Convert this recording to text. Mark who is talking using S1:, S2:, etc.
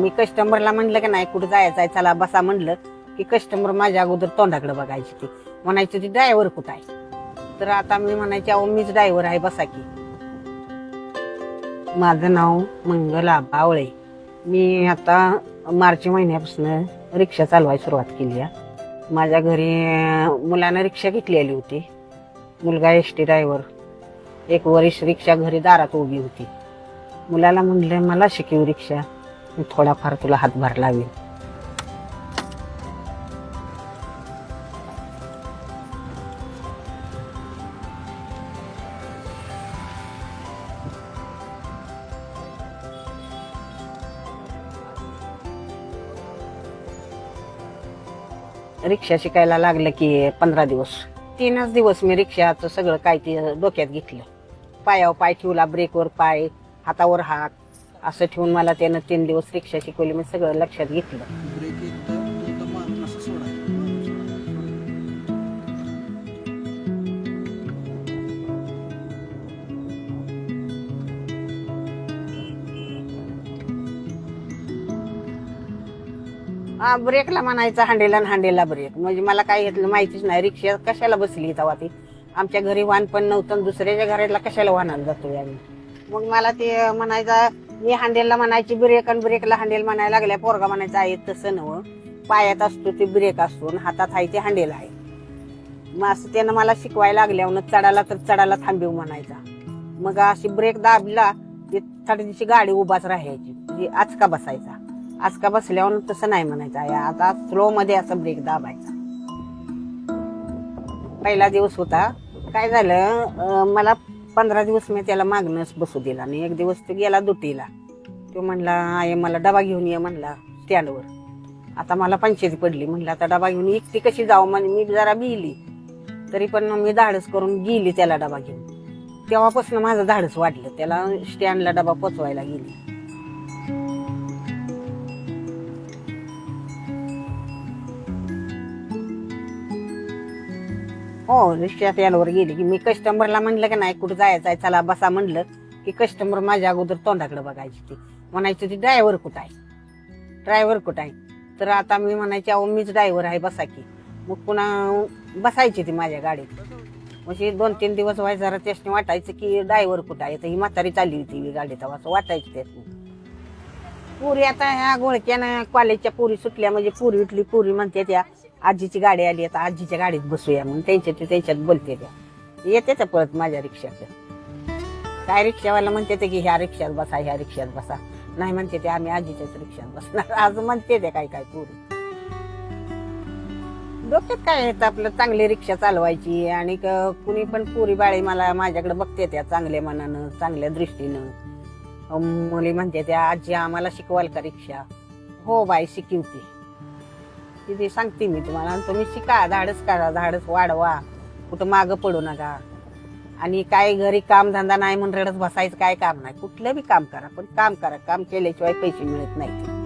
S1: मी कस्टमरला म्हणलं की नाही कुठं जायचं आहे चला बसा म्हणलं की कस्टमर माझ्या अगोदर तोंडाकडे बघायची ती. म्हणायची ती ड्रायव्हर कुठं आहे? तर आता मी म्हणायची अहो मीच ड्रायव्हर आहे बसा की. माझं नाव मंगला बावळे. मी आता मार्च महिन्यापासून रिक्षा चालवायला सुरुवात केली आहे. माझ्या घरी मुलानं रिक्षा घेतलेली होती. मुलगा एस टी ड्रायव्हर एक वरिष्ठ रिक्षा घरी दारात उभी होती. मुलाला म्हणलं मला शिकव रिक्षा. मी थोडाफार तुला हातभार लावेल रिक्षा शिकायला लागलं की पंधरा दिवस. तीनच दिवस मी रिक्षाचं सगळं काय ते डोक्यात घेतलं. पायावर पाय ठेवला ब्रेकवर पाय हातावर हात. असं ठेवून मला त्यानं तीन दिवस रिक्षा शिकवली मी सगळं लक्षात घेतलं.
S2: ब्रेक मारून असं सोडायचं
S1: हा ब्रेकला म्हणायचा हांडेला आणि हांडेला ब्रेक म्हणजे मला काय घेतलं माहितीच नाही रिक्षा कशाला बसली तेव्हा ती आमच्या घरी वाहन पण नव्हतं आणि दुसऱ्याच्या घराला कशाला वाहनाला जातो आम्ही? मग मला ते म्हणायचा मी हांडेलला म्हणायची ब्रेक आणि ब्रेकला हांडेल म्हणायला लागल्या. पोरगा म्हणायचा आहे तसं नव पायात असतो ते ब्रेक असतो आणि हातात आहे ते हांडेल आहे. मग असं त्यानं मला शिकवायला लागल्या. चढाला तर चढाला थांबेव म्हणायचा. मग अशी ब्रेक दाबला की गाडी उभाच राहायची. म्हणजे आचका बसायचा. आजका बसल्यावर तसं नाही म्हणायचं आहे आता स्लो मध्ये असा ब्रेक दाबायचा. पहिला दिवस होता. काय झालं मला पंधरा दिवस मी त्याला मागणंच बसू दिला आणि एक दिवस तो गेला दुटीला. तो म्हणला आहे मला डबा घेऊन ये म्हणला स्टँडवर. आता मला पंचायती पडली. म्हणलं आता डबा घेऊन एकटी कशी जाऊ? म्हणजे मी जरा बिली तरी पण मी धाडस करून गेली त्याला डबा घेऊन. तेव्हापासून माझं धाडस वाढलं. त्याला स्टँडला डबा पोचवायला गेली. हो रिक्षात स्टँडवर गेली की मी कस्टमरला म्हणलं की नाही कुठं जायचं आहे चला बसा म्हणलं की कस्टमर माझ्या अगोदर तोंडाकडे बघायची ती. म्हणायची ती ड्रायव्हर कुठं आहे? ड्रायव्हर कुठं आहे? तर आता मी म्हणायची अहो मीच ड्रायव्हर आहे बसा की. मग पुन्हा बसायची ती माझ्या गाडीत. म्हणजे दोन तीन दिवस व्हायचं जरा त्याने वाटायचं की ड्रायव्हर कुठं आहे? तर ही म्हातारी चालली होती ही गाडी तेव्हा असं वाटायची त्यातनं पुरी आता ह्या गोळक्यानं कॉलेजच्या पुरी सुटल्या म्हणजे पुरी उठली पुरी म्हणते त्या आजीची गाडी आली आता आजीच्या गाडीत बसूया म्हणून त्यांच्या ते त्यांच्यात बोलते त्या. येते त्या परत माझ्या रिक्षात. काय रिक्षावाला म्हणते ते की ह्या रिक्षात बसा ह्या रिक्षात बसा. नाही म्हणते ते आम्ही आजीच्याच रिक्षात बसणार. आज म्हणते ते काय काय पुरी. डोक्यात काय येतं आपलं चांगली रिक्षा चालवायची आणि कुणी पण पुरी बाळी मला माझ्याकडे बघते त्या चांगल्या मनानं चांगल्या दृष्टीनं. मुली म्हणते त्या आजी आम्हाला शिकवाल का रिक्षा? हो बाई शिकवते. तिथे सांगते मी तुम्हाला. आणि तुम्ही शिका धाडस करा धाडस वाढवा. कुठं मागं पडू नका. आणि काय घरी काम धंदा नाही म्हणून रडत बसायचं काय काम नाही. कुठलं बी काम करा पण काम करा. काम केल्याशिवाय पैसे मिळत नाही